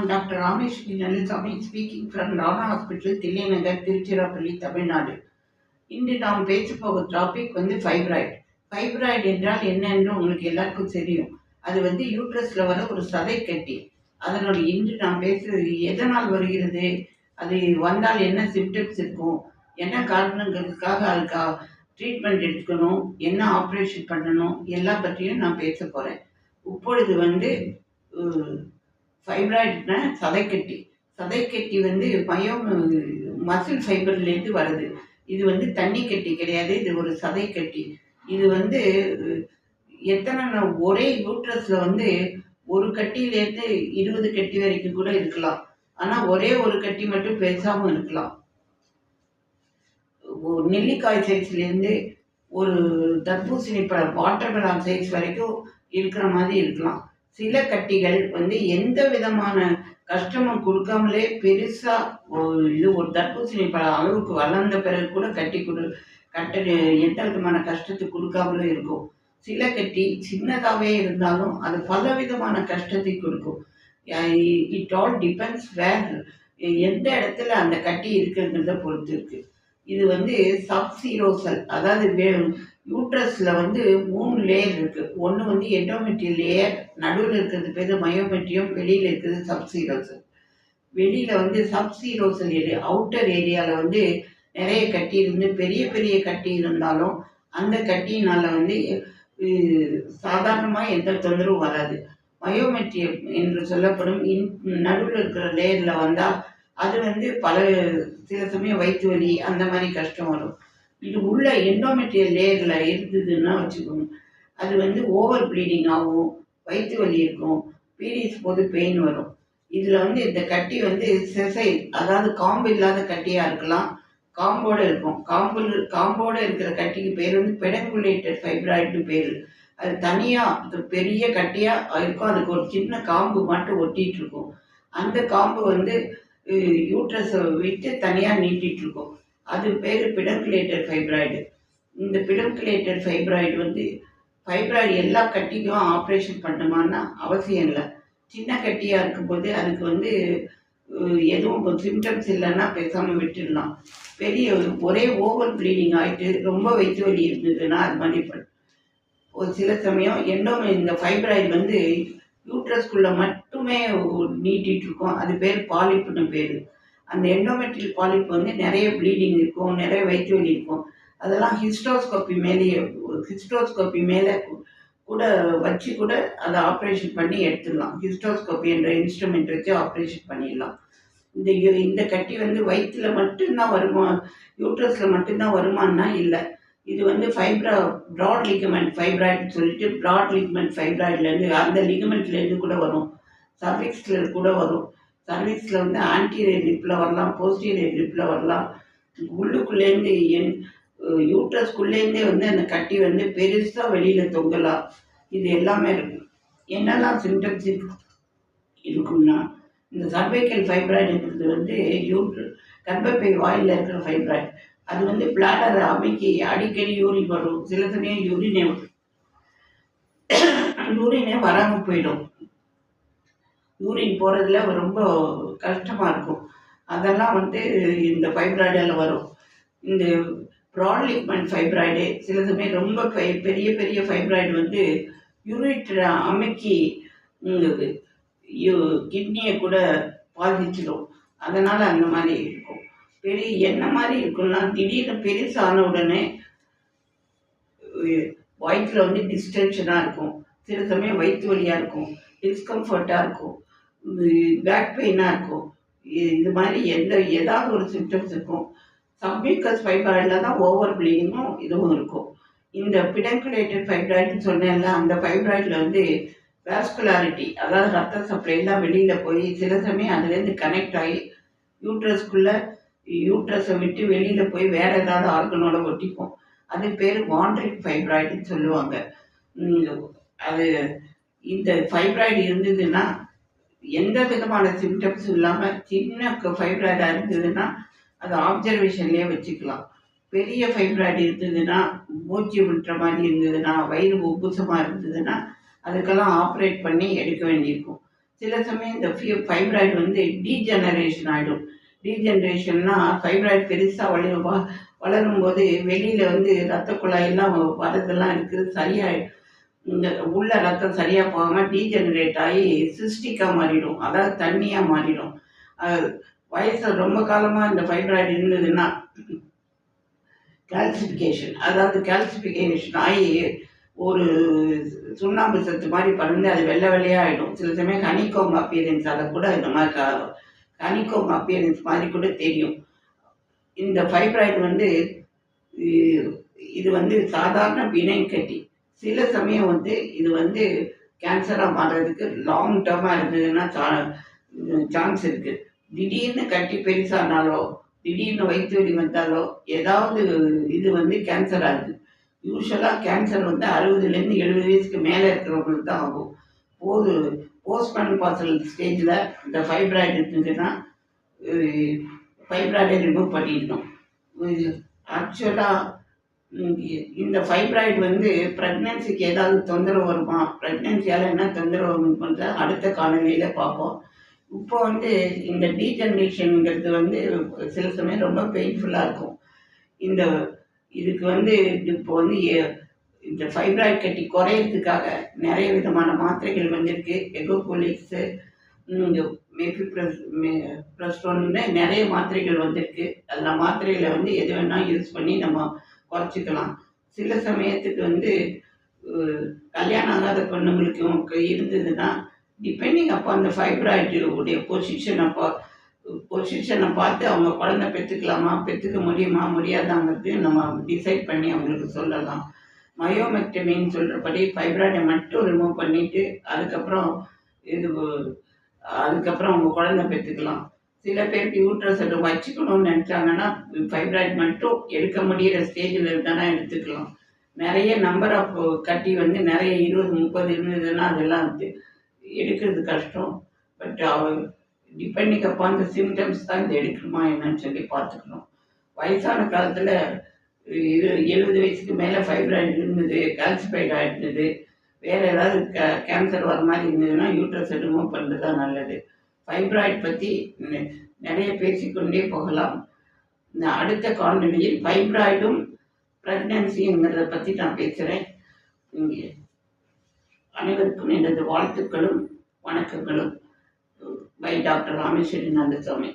நான் doctor Rameswari Nallasamy speaking from Rana hospital Thillai Nagar Tiruchirappalli Tamil Nadu. இன்று நாம் பேசப்போகிற டாபிக் வந்து ஃபைப்ராய்டு ஃபைப்ராய்டு என்றால் என்னன்னு உங்களுக்கு எல்லாருக்கும் தெரியும். அது வந்து யூட்ரஸில் வர ஒரு சதை கட்டி அதனுடைய இன்று நாம் பேசுறது எதனால் வருகிறது? அது வந்தால் என்ன சிம்டம்ஸ் இருக்கும்? என்ன காரணங்களுக்காக அதுக்கு ட்ரீட்மெண்ட் எடுக்கணும்? என்ன ஆப்ரேஷன் பண்ணணும்? எல்லா பற்றியும் நான் பேச போகிறேன் இப்பொழுது வந்து ஃபைப்ராய்டுனா சதைக்கட்டி. சதைக்கட்டி வந்து மயம் மசில் ஃபைபர்லேருந்து வருது. இது வந்து தண்ணி கட்டி கிடையாது இது ஒரு சதைக்கட்டி. இது வந்து எத்தனை ஒரே யூட்ரஸில் வந்து ஒரு கட்டியிலேருந்து இருபது கட்டி வரைக்கும் கூட இருக்கலாம். ஆனால் ஒரே ஒரு கட்டி மட்டும் பெருசாகவும் இருக்கலாம். ஒரு நெல்லிக்காய் சைஸ்லேருந்து ஒரு தர்பூசணி பழம் வாட்டர் மெலான் சைஸ் வரைக்கும் இருக்கிற மாதிரி இருக்கலாம். சில கட்டிகள் வந்து எந்த விதமான கஷ்டமும் கொடுக்காமலே பெருசா ஒரு இது ஒரு தர்பூசணி பல அளவுக்கு வளர்ந்த பிறகு கூட கட்டி கொடு கட்ட எந்த விதமான கஷ்டத்தை கொடுக்காமலே இருக்கும். சில கட்டி சின்னதாகவே இருந்தாலும் அது பல விதமான கஷ்டத்தை கொடுக்கும். இட் ஆல் டிபெண்ட்ஸ் வேர் எந்த இடத்துல அந்த கட்டி இருக்குங்கிறத பொறுத்து இருக்கு. இது வந்து சப்சீரோசல் அதாவது யூட்ரஸில் வந்து மூணு லேயர் இருக்குது ஒன்று வந்து எண்டோமெட்ரியல் லேயர் நடுவில் இருக்கிறது பேர் மயோமெட்ரியம் வெளியில் இருக்கிறது சப்சீரோசல் வெளியில் வந்து சப்சீரோசல் ஏரியா அவுட்டர் ஏரியாவில் வந்து நிறைய கட்டி இருந்து பெரிய பெரிய கட்டி இருந்தாலும் அந்த கட்டியினால் வந்து சாதாரணமாக எந்த தொந்தரவும் வராது. மயோமெட்ரியம் என்று சொல்லப்படும் இன் நடுவில் இருக்கிற லேயரில் வந்தால் அது வந்து பல சில சமயம் வயிற்று வலி அந்த மாதிரி கஷ்டம் வரும். இது உள்ள எண்டோமெட்ரியல் லேயரில் இருந்ததுன்னா வச்சுக்கோங்க அது வந்து ஓவர் ப்ளீடிங் ஆகும் வயிற்று வலி இருக்கும் பீரியட்ஸ் போது பெயின் வரும். இதில் வந்து இந்த கட்டி வந்து செசை அதாவது காம்பு இல்லாத கட்டியாக இருக்கலாம். காம்போடு இருக்கும். காம்பு காம்போடு இருக்கிற கட்டிக்கு பேர் வந்து பெடங்குலேட்டட் ஃபைப்ராய்டுன்னு பேர். அது தனியாக பெரிய கட்டியாக இருக்கும். அதுக்கு ஒரு சின்ன காம்பு மட்டும் ஒட்டிட்டு இருக்கும். அந்த காம்பு வந்து யூட்ரஸை விட்டு தனியாக நீட்டிட்டு இருக்கும். அது பேர் பிடங்குலேட்டட் ஃபைப்ராய்டு. இந்த பிடங்குலேட்டட் ஃபைப்ராய்டு வந்து ஃபைப்ராய்டு எல்லா கட்டிக்கும் ஆப்ரேஷன் பண்ணணுமான்னா அவசியம் இல்லை. சின்ன கட்டியாக இருக்கும்போது அதுக்கு வந்து எதுவும் சிம்டம்ஸ் இல்லைன்னா பேசாமல் விட்டுடலாம். பெரிய ஒரே ஓவர் ப்ளீடிங் ஆகிட்டு ரொம்ப வயிற்று வலி இருந்ததுன்னா அது மாதிரி பண்ண ஒரு சில சமயம் எண்டோ இந்த ஃபைப்ராய்டு வந்து யூட்ரஸ்குள்ளே மட்டுமே நீட்டிட்டு அது பேர் பாலிப்புன்னு பேர். அந்த எண்டோமெட்ரியல் பாலிப் வந்து நிறைய ப்ளீடிங் இருக்கும் நிறைய வயிற்று வலி இருக்கும். அதெல்லாம் ஹிஸ்டோஸ்கோப்பி மேலேயே ஹிஸ்டோஸ்கோப்பி மேலே கூட வச்சு கூட அதை ஆப்ரேஷன் பண்ணி எடுத்துடலாம். ஹிஸ்டோஸ்கோப்பி என்ற இன்ஸ்ட்ருமெண்ட் வச்சு ஆப்ரேஷன் பண்ணிடலாம். இந்த இந்த கட்டி வந்து வயிற்றுல மட்டும்தான் வருமா யூட்ரஸில் மட்டும்தான் வருமானா இல்லை. இது வந்து ஃபைப்ரா ப்ராட் லிகமெண்ட் ஃபைப்ராய்டுன்னு சொல்லிட்டு ப்ராட் லிகமெண்ட் ஃபைப்ராய்ட்லேருந்து அந்த லிகமெண்ட்லேருந்து கூட வரும். சர்விக்ஸில் கூட வரும். சர்வீஸில் வந்து ஆன்டீரியர் ரிப்பில் வரலாம் போஸ்டீரியர் ரிப்பில் வரலாம். உள்ளுக்குள்ளேருந்து என் யூட்ரஸ்குள்ளேருந்தே வந்து அந்த கட்டி வந்து பெருசாக வெளியில் தொங்கலாம். இது எல்லாமே இருக்கும் என்னெல்லாம் சிம்டம்ஸ் இருக்கும்னா இந்த சர்வைக்கல் ஃபைப்ராய்டுங்கிறது வந்து யூட்ரு கர்ப்பப்பை வாயில் இருக்கிற ஃபைப்ராய்டு அது வந்து பிளாடர் அமைக்கி அடிக்கடி யூரின் வரும். சில சமயம் யூரினே யூரினே வராமல் போயிடும். யூரின் போகிறதுல ரொம்ப கஷ்டமாக இருக்கும். அதெல்லாம் வந்து இந்த ஃபைப்ராய்டால் வரும். இந்த ப்ராட் லிக்மெண்ட் ஃபைப்ராய்டு சில சமயம் ரொம்ப ஃபை பெரிய பெரிய ஃபைப்ராய்டு வந்து யூரிட்டரை அமைக்கி உங்களுக்கு கிட்னியை கூட பாதிச்சிடும். அதனால் அந்த மாதிரி இருக்கும். பெரிய என்ன மாதிரி இருக்கும்னா திடீர்னு பெருசான உடனே வயிற்றில் வந்து டிஸ்டென்ஷனாக இருக்கும். சில சமயம் வயிற்று வலியாக இருக்கும். டிஸ்கம்ஃபர்ட்டாக இருக்கும். பேக் பெயினாக இருக்கும். இது மாதிரி எந்த ஏதாவது ஒரு சிம்டம்ஸ் இருக்கும். சப்மியூக்கஸ் ஃபைப்ராய்டில் தான் ஓவர் ப்ளீடிங்கும் இதுவும் இருக்கும். இந்த பிடங்குலேட்டட் ஃபைப்ராய்டுன்னு சொன்னேன்ல அந்த ஃபைப்ராய்டில் வந்து வேஸ்குலாரிட்டி அதாவது ரத்த சப்ளைலாம் வெளியில் போய் சில சமயம் அதுலேருந்து கனெக்ட் ஆகி யூட்ரஸ்க்குள்ளே யூட்ரஸை விட்டு வெளியில் போய் வேறு ஏதாவது ஆர்கனோட ஒட்டிக்கும். அது பேர் வாண்ட்ரிக் ஃபைப்ராய்டுன்னு சொல்லுவாங்க. அது இந்த ஃபைப்ராய்டு இருந்ததுன்னா எந்த விதமான சிம்டம்ஸ் இல்லாமல் சின்ன ஃபைப்ராய்டாக இருந்ததுன்னா அது ஆப்சர்வேஷன்லேயே வச்சுக்கலாம். பெரிய ஃபைப்ராய்டு இருந்ததுன்னா மூச்சு விட்டுற மாதிரி இருந்ததுன்னா வயிறு உப்புசமாக இருந்ததுன்னா அதுக்கெல்லாம் ஆப்ரேட் பண்ணி எடுக்க வேண்டியிருக்கும். சில சமயம் இந்த ஃபைப்ராய்டு வந்து டீஜெனரேஷன் ஆகிடும் டீஜெனரேஷன்னா ஃபைப்ராய்டு பெருசாக வளரும் வளரும் போது வெளியில் வந்து ரத்த குழாயெல்லாம் வரதெல்லாம் இருக்குது சரியாயிடும். இந்த உள்ள ரத்தம் சரியாக போகாமல் டீஜெனரேட் ஆகி சிஸ்டிக்காக மாறிடும். அதாவது தண்ணியாக மாறிடும். அது வயசு ரொம்ப காலமாக இந்த ஃபைப்ராய்டு இருந்ததுன்னா கால்சிஃபிகேஷன் அதாவது கால்சிஃபிகேஷன் ஆகி ஒரு சுண்ணாம்பு சத்து மாதிரி பறந்து அது வெள்ளை வெள்ளையாக ஆகிடும் சில சமயம் ஹனிகோம் அப்பியரன்ஸ் அதை கூட இந்த மாதிரி க ஹனிகோம் அப்பியரன்ஸ் மாதிரி கூட தெரியும். இந்த ஃபைப்ராய்டு வந்து இது வந்து சாதாரண பிணைன் கட்டி சில சமயம் வந்து இது வந்து கேன்சராக மாறுறதுக்கு லாங் டேர்மாக இருந்ததுன்னா சான்ஸ் இருக்குது திடீர்னு கட்டி பெருசானாலோ திடீர்னு வயிற்று வலி வந்தாலோ ஏதாவது இது வந்து கேன்சர் ஆகுது யூஸ்வலாக கேன்சர் வந்து அறுபதுலேருந்து எழுபது வயசுக்கு மேலே இருக்கிறவங்களுக்கு தான் ஆகும். போது போஸ்ட்மேன் பாசல் ஸ்டேஜில் இந்த ஃபைப்ராய்டு இருந்ததுன்னா ஃபைப்ராய்டை ரிமூவ் பண்ணிடணும். ஆக்சுவலாக இந்த ஃபைப்ராய்டு வந்து ப்ரெக்னென்சிக்கு ஏதாவது தொந்தரவு வருமா? ப்ரெக்னென்சியால் என்ன தொந்தரவு வரும்ன்றத அடுத்த காலநிலையில் பார்ப்போம். இப்போ வந்து இந்த டீஜென்ரேஷனுங்கிறது வந்து சில சமயம் ரொம்ப பெயின்ஃபுல்லாக இருக்கும். இந்த இதுக்கு வந்து இப்போ வந்து இந்த ஃபைப்ராய்டு கட்டி குறையிறதுக்காக நிறைய விதமான மாத்திரைகள் வந்திருக்கு. எகோகோலிக்ஸு மெஃபிப்ரஸ் ப்ளஸ்டோன்னு நிறைய மாத்திரைகள் வந்திருக்கு. அதில் மாத்திரைகளை வந்து எது வேணால் யூஸ் பண்ணி நம்ம குறைச்சிக்கலாம். சில சமயத்துக்கு வந்து கல்யாணம் ஆகாத பொண்ணுங்களுக்கு இருந்ததுன்னா டிபெண்டிங் அப்போ அந்த ஃபைப்ராய்டு உடைய பொசிஷனை பா பொசிஷனை பார்த்து அவங்க குழந்தை பெற்றுக்கலாமா பெற்றுக்க முடியுமா முடியாதாங்கிறது நம்ம டிசைட் பண்ணி அவங்களுக்கு சொல்லலாம். மயோமெக்டமின்னு சொல்கிறபடி ஃபைப்ராய்டை மட்டும் ரிமூவ் பண்ணிவிட்டு அதுக்கப்புறம் இது அதுக்கப்புறம் அவங்க குழந்தை பெற்றுக்கலாம். சில பேருக்கு யூட்ரஸ் அதை வச்சுக்கணும்னு நினச்சாங்கன்னா ஃபைப்ராய்ட் மட்டும் எடுக்க முடியிற ஸ்டேஜில் இருந்தானா எடுத்துக்கலாம். நிறைய நம்பர் ஆஃப் கட்டி வந்து நிறைய இருபது முப்பது இருந்ததுன்னா அதெல்லாம் வந்து எடுக்கிறது கஷ்டம். But depending upon the symptoms தான் இது எடுக்கணுமா என்னன்னு சொல்லி பார்த்துக்கணும். வயசான காலத்தில் இது எழுபது வயசுக்கு மேலே ஃபைப்ராய்டு இருந்தது கால்சிஃபைட் ஆகிருந்தது வேறு ஏதாவது க கேன்சர் வர மாதிரி இருந்ததுன்னா யூட்ரஸ் ரிமூவ் பண்ணுறது தான் நல்லது. ஃபைப்ராய்ட் பற்றி நிறைய பேசிக்கொண்டே போகலாம். இந்த அடுத்த காணொலியில் ஃபைப்ராய்டும் ப்ரெக்னன்சிங்கிறத பற்றி நான் பேசுகிறேன் இங்கே அனைவருக்கும் எனது வாழ்த்துக்களும் வணக்கங்களும். By doctor Rameshwari நந்தசாமி